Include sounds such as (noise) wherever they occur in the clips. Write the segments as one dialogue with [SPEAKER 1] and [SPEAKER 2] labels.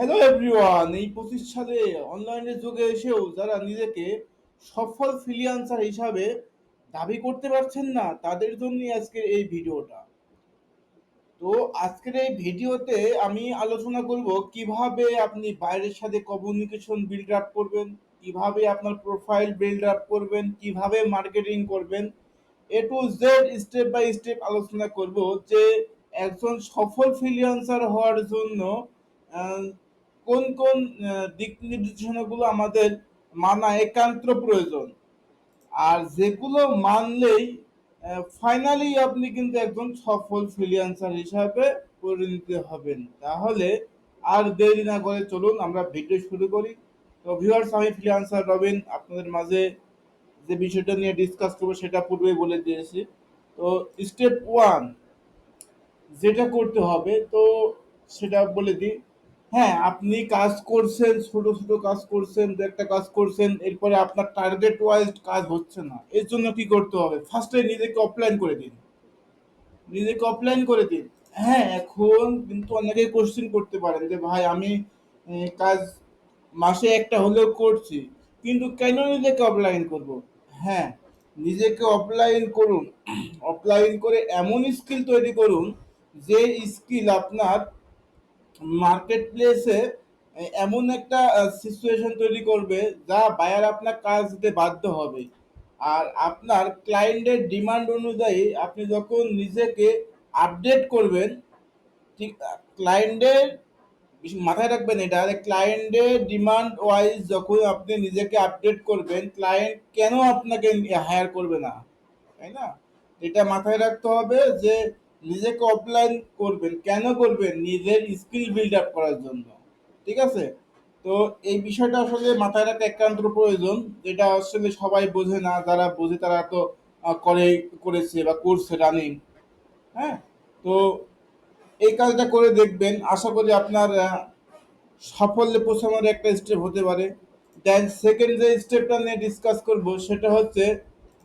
[SPEAKER 1] Hello everyone এই পঁচিশ সালে অনলাইনের যুগে এসেও যারা নিজেকে সফল ফ্রিল্যান্সার হিসাবে দাবি করতে পারছেন না, তাদের জন্যই আজকের এই ভিডিওটা। তো আজকের এই ভিডিওতে আমি আলোচনা করব কীভাবে আপনি বাইরের সাথে কমিউনিকেশন বিল্ড আপ করবেন, কীভাবে আপনার প্রোফাইল বিল্ড আপ করবেন, কীভাবে মার্কেটিং করবেন। A to Z step by step আলোচনা করব যে একজন সফল ফ্রিল্যান্সার হওয়ার জন্য কোন কোন দিক নির্দেশনাগুলো আমাদের মানা একান্ত প্রয়োজন। আর যেগুলো মানলেই ফাইনালি আপনি কিন্তু একজন সফল ফ্রিল্যান্সার হিসাবে পরিণত হবেন। তাহলে আর দেরি না করে চলুন, আমরা ভিডিও শুরু করি। তো ভিউয়ার্স আমি ফ্রিল্যান্সার রবিন, আপনাদের মাঝে যে বিষয়টা নিয়ে ডিসকাস করব সেটা পূর্বেই বলে দিয়েছি। তো স্টেপ ওয়ান যেটা করতে হবে, তো সেটা বলে দিই। হ্যাঁ আপনি কাজ করছেন, ছোট ছোট কাজ করছেন, দু একটা কাজ করছেন, এরপরে আপনার টার্গেট ওয়াইজ কাজ হচ্ছে না। এর জন্য কি করতে হবে? ফার্স্টে নিজেকে অফলাইন করে দিন। নিজেকে অফলাইন করে দিন। হ্যাঁ এখন কিন্তু অনেকে কোশ্চেন করতে পারেন যে, ভাই, আমি কাজ মাসে একটা হলেও করছি, কিন্তু কেন নিজেকে অফলাইন করব? হ্যাঁ নিজেকে অফলাইন করুন। (clears throat) অফলাইন করে এমন স্কিল তৈরি করুন, যে স্কিল আপনার মার্কেট প্লেসে এমন একটা সিচুয়েশন তৈরি করবে, যা বায়ার আপনার কাজ দিতে বাধ্য হবে। আর আপনার ক্লায়েন্টের ডিমান্ড অনুযায়ী আপনি যখন নিজেকে আপডেট করবেন, ঠিক ক্লায়েন্টের মাথায় রাখবেন এটা ক্লায়েন্টের ডিমান্ড ওয়াইজ যখন আপনি নিজেকে আপডেট করবেন ক্লায়েন্ট কেন আপনাকে হায়ার করবে না? তাই না? এটা মাথায় রাখতে হবে যে নিজেকে অফলাইন করবেন। কেন করবেন? নিজের স্কিল বিল্ড আপ করার জন্য। ঠিক আছে? তো এই বিষয়টা আসলে মাথায় রাখা একান্ত প্রয়োজন। যেটা আসলে সবাই বোঝে না। যারা বোঝে তারা তো করে, করেছে বা করছে রানিং হ্যাঁ? তো এই কাজটা করে দেখবেন। আশা করি আপনার সাফল্যে পৌঁছানোর একটা স্টেপ হতে পারে। দেন সেকেন্ড যে স্টেপটা নিয়ে ডিসকাস করব, সেটা হচ্ছে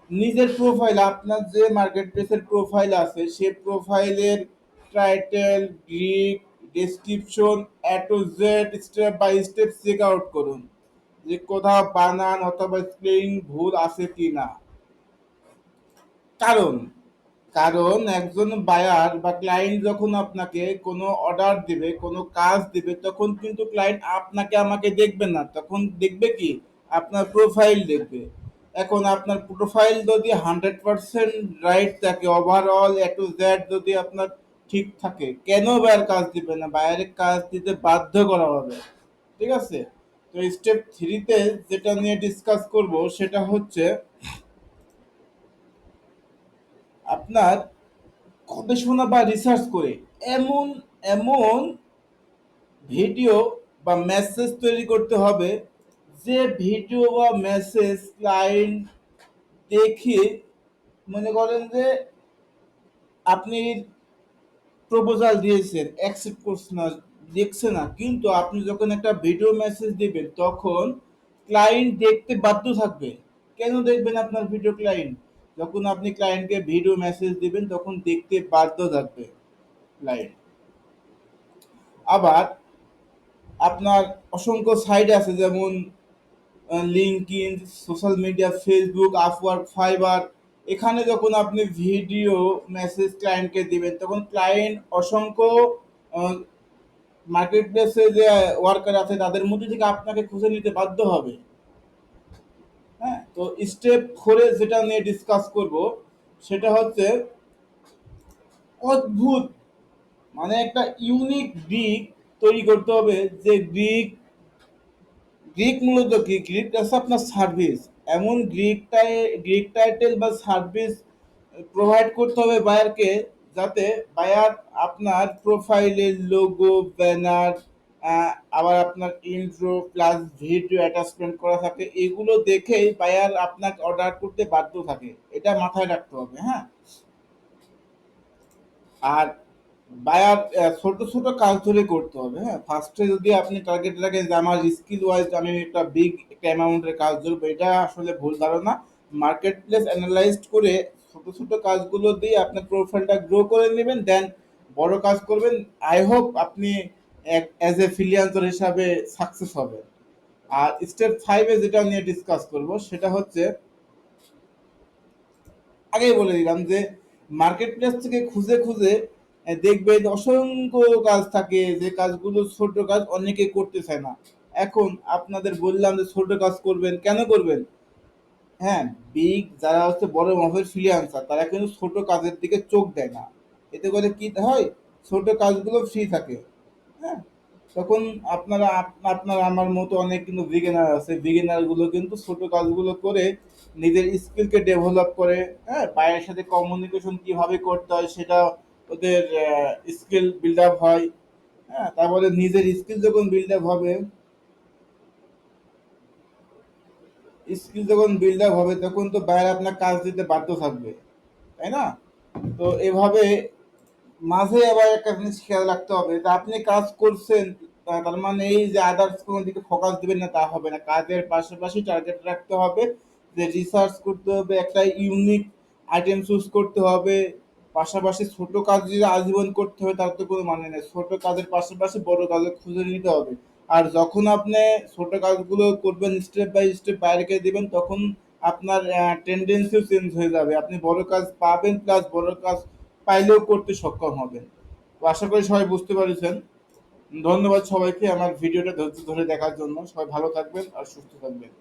[SPEAKER 1] নিজের প্রোফাইল আপনার যে মার্কেট প্লেসের প্রোফাইল আছে, সে প্রোফাইলের title Greek description A to Z step by step check out করুন। যে কোথাও বানান অথবা স্পেলিং ভুল আছে কি না কারণ কারণ একজন বায়ার বা ক্লায়েন্ট যখন আপনাকে কোনো অর্ডার দিবে, কোনো কাজ দিবে, তখন কিন্তু ক্লায়েন্ট আপনাকে আমাকে দেখবে না। তখন দেখবে কি? আপনার প্রোফাইল দেখবে। এখন আপনার প্রোফাইল যদি হান্ড্রেড পার্সেন্ট রাইট থাকে ওভারঅল এ টু জেড যদি আপনার ঠিক থাকে, কেন বায়ার কাজ দিবে না? বায়ারের কাজ দিতে বাধ্য করা হবে। ঠিক আছে? তো স্টেপ থ্রিতে যেটা নিয়ে ডিসকাস করব, সেটা হচ্ছে আপনার গবেষণা বা রিসার্চ করে এমন এমন ভিডিও বা মেসেজ তৈরি করতে হবে যে ভিডিও বা মেসেজ ক্লায়েন্ট দেখে মনে করেন যে আপনি প্রপোজাল দিয়েছেন অ্যাকসেপ্ট করছে না, দেখছে না, কিন্তু আপনি যখন একটা ভিডিও মেসেজ দেবেন, তখন ক্লায়েন্ট দেখতে বাধ্য থাকবে। কেন দেখবেন আপনার ভিডিও ক্লায়েন্ট যখন আপনি ক্লায়েন্টকে ভিডিও মেসেজ দেবেন, তখন দেখতে বাধ্য থাকবে ক্লায়েন্ট আবার আপনার অসংখ্য সাইট আছে, যেমন LinkedIn social media Facebook Upwork Fiverr এখানে যখন আপনি ভিডিও মেসেজ ক্লায়েন্টকে দিবেন, তখন ক্লায়েন্ট অসংখ্য মার্কেট প্লেসে যে ওয়ার্কার আছে, তাদের মধ্যে থেকে আপনাকে খুঁজে নিতে বাধ্য হবে। হ্যাঁ তো স্টেপ ফোরে যেটা নিয়ে ডিসকাস করব, সেটা হচ্ছে অদ্ভুত। মানে একটা ইউনিক দিক তৈরি করতে হবে, যে গ্রিক গ্রিক মূলত কি? গ্রিক আছে আপনার সার্ভিস এমন গ্রিক টাই গ্রিক টাইটেল বা সার্ভিস প্রোভাইড করতে হবে বায়ারকে যাতে বায়ার আপনার প্রোফাইলের লোগো ব্যানার আবার আপনার ইন্ট্রো প্লাস ভিডিও অ্যাটাচমেন্ট করা থাকে। এগুলো দেখেই বায়ার আপনাকে অর্ডার করতে বাধ্য থাকে। এটা মাথায় রাখতে হবে হ্যাঁ? আর বায়ার ছোট ছোট কাজ ধরে করতে হবে হ্যাঁ? ফার্স্টে যদি আপনি টার্গেট রাখেন যে আমার স্কিল ওয়াইজ আমি একটা বিগ একটা অ্যামাউন্টের কাজ ধরবো, এটা আসলে ভুল ধারণা। মার্কেট প্লেস অ্যানালাইজড করে ছোট ছোট কাজগুলো দিয়ে আপনার প্রোফাইলটা গ্রো করে নেবেন দেন বড় কাজ করবেন। আই হোপ আপনি অ্যাজ এ ফ্রিল্যান্সার হিসাবে সাকসেস হবে আর স্টেপ ফাইভে যেটা নিয়ে ডিসকাস করব, সেটা হচ্ছে, আগেই বলে দিলাম যে মার্কেট প্লেস থেকে খুঁজে খুঁজে দেখবেন অসংখ্য কাজ থাকে, যে কাজগুলো ছোট কাজ অনেকে করতে চায় না। এখন আপনাদের বললাম যে ছোট কাজ করবেন, কেন করবেন? হ্যাঁ বিগ যারা হচ্ছে বড় মাপের ফ্রিল্যান্সার তারা কিন্তু ছোট কাজের দিকে চোখ দেয় না। এতে করে কি হয়? ছোট কাজগুলো ফ্রি থাকে। হ্যাঁ তখন আপনারা, আপনার আমার মতো অনেক কিন্তু বিগিনার আছে। বিগিনারগুলো কিন্তু ছোট কাজগুলো করে নিজের স্কিলকে ডেভেলপ করে হ্যাঁ বাইরের সাথে কমিউনিকেশন কীভাবে করতে হয় সেটা ওদের স্কিল বিল্ড আপ হয়। হ্যাঁ তারপরে নিজের স্কিল যখন বিল্ড আপ হবে স্কিল যখন বিল্ড আপ হবে, তখন তো বাইরে আপনার কাজ দিতে বাধ্য থাকবে, তাই না? তো এভাবে মাঝে আবার একটা জিনিস খেয়াল রাখতে হবে যে, আপনি কাজ করছেন তার মানে এই যে আদার্স কোনো দিকে ফোকাস দিবেন না, তা হবে না। কাজের পাশাপাশি টার্গেট রাখতে হবে যে রিসার্চ করতে হবে, একটা ইউনিক আইটেম চুজ করতে হবে। পাশাপাশি ছোট কাজ যদি আজীবন করতে হবে তার তো কোনো মানে নেই। ছোট কাজের পাশাপাশি বড় কাজও খুঁজে নিতে হবে। আর যখন আপনি ছোট কাজগুলো করবেন স্টেপ বাই স্টেপ বাইরে দিবেন, তখন আপনার টেন্ডেন্সিও চেঞ্জ হয়ে যাবে। আপনি বড় কাজ পাবেন প্লাস বড় কাজ পাইলেও করতে সক্ষম হবেন। আশা করি সবাই বুঝতে পেরেছেন। ধন্যবাদ সবাইকে আমার ভিডিওটা ধৈর্য ধরে দেখার জন্য। সবাই ভালো থাকবেন আর সুস্থ থাকবেন।